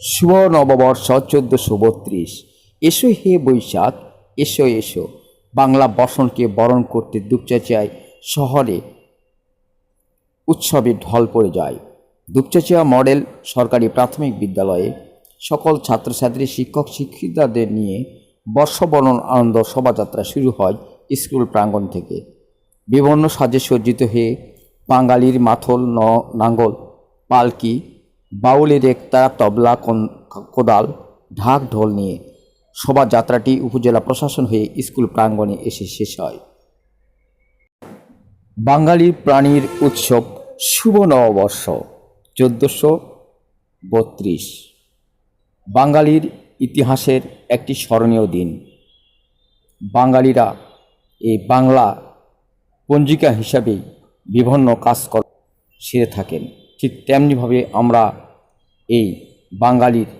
শুভ নববর্ষ চোদ্দশো বত্রিশ। এসো হে বৈশাখ, এসো এসো। বাংলা বসনকে বরণ করতে দুপচাচিয়ায় শহরে উৎসবে ঢল পড়ে যায়। দুপচাচিয়া মডেল সরকারি প্রাথমিক বিদ্যালয়ে সকল ছাত্রছাত্রী, শিক্ষক, শিক্ষিকাদের নিয়ে বর্ষবরণ আনন্দ শোভাযাত্রা শুরু হয় স্কুল প্রাঙ্গণ থেকে। বিভিন্ন সাজে সজ্জিত হয়ে বাঙালির মাথল ন নাঙ্গল, পালকি বাউলের একতা তবলা কোদাল, ঢাক ঢোল নিয়ে শোভাযাত্রাটি উপজেলা প্রশাসন হয়ে স্কুল প্রাঙ্গণে এসে শেষ হয়। বাঙালির প্রাণীর উৎসব শুভ নববর্ষ চোদ্দোশো বত্রিশ। বাঙালির ইতিহাসের একটি স্মরণীয় দিন। বাঙালিরা এই বাংলা পঞ্জিকা হিসাবেই বিভিন্ন কাজকর্ম সেরে থাকেন। ঠিক তেমনিভাবে আমরা এই বাঙালির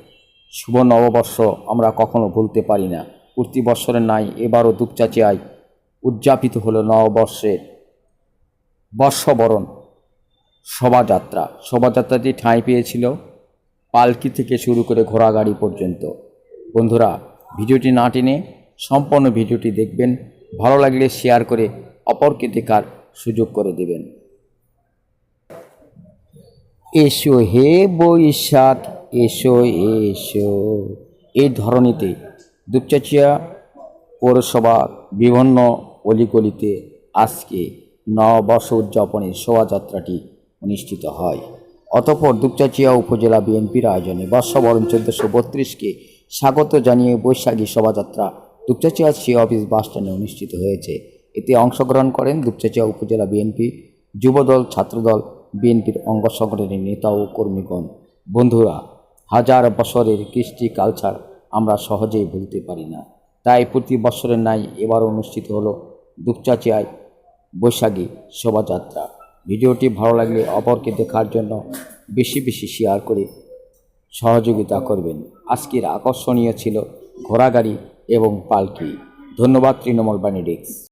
শুভ নববর্ষ আমরা কখনো ভুলতে পারি না। প্রতি বছরের নাই এবারও দুপচাচিয়ায় উদযাপিত হলো নববর্ষের বর্ষবরণ শোভাযাত্রা। শোভাযাত্রাটি ঠাঁই পেয়েছিল পালকি থেকে শুরু করে ঘোড়াগাড়ি পর্যন্ত। বন্ধুরা, ভিডিওটি না টেনে সম্পূর্ণ ভিডিওটি দেখবেন। ভালো লাগলে শেয়ার করে অপরকে দেখার সুযোগ করে দেবেন। এসো হে বৈশাখ, এসো এসো। এই ধরনীতে দুপচাচিয়া পৌরসভার বিভিন্ন অলিগলিতে আজকে নববর্ষ উদযাপনের শোভাযাত্রাটি অনুষ্ঠিত হয়। অতপর দুপচাচিয়া উপজেলা বিএনপির আয়োজনে বর্ষবরণ চোদ্দশো বত্রিশকে স্বাগত জানিয়ে বৈশাখী শোভাযাত্রা দুপচাচিয়া সি অফিস বাসস্ট্যান্ডে অনুষ্ঠিত হয়েছে। এতে অংশগ্রহণ করেন দুপচাচিয়া উপজেলা বিএনপি যুবদল, ছাত্রদল বিএনপির অঙ্গ সংগঠনের নেতা ও কর্মীগণ, বন্ধুরা, হাজার বছরের কৃষ্টি কালচার আমরা সহজেই ভুলতে পারি না। তাই প্রতি বছরের নাই এবার অনুষ্ঠিত হলো দুপচাচিয়ায় বৈশাখী শোভাযাত্রা। ভিডিওটি ভালো লাগলে অপরকে দেখার জন্য বেশি বেশি শেয়ার করে সহযোগিতা করবেন। আজকের আকর্ষণীয় ছিল ঘোড়াগাড়ি এবং পালকি। ধন্যবাদ, তৃণমূল বাণী ডেস্ক।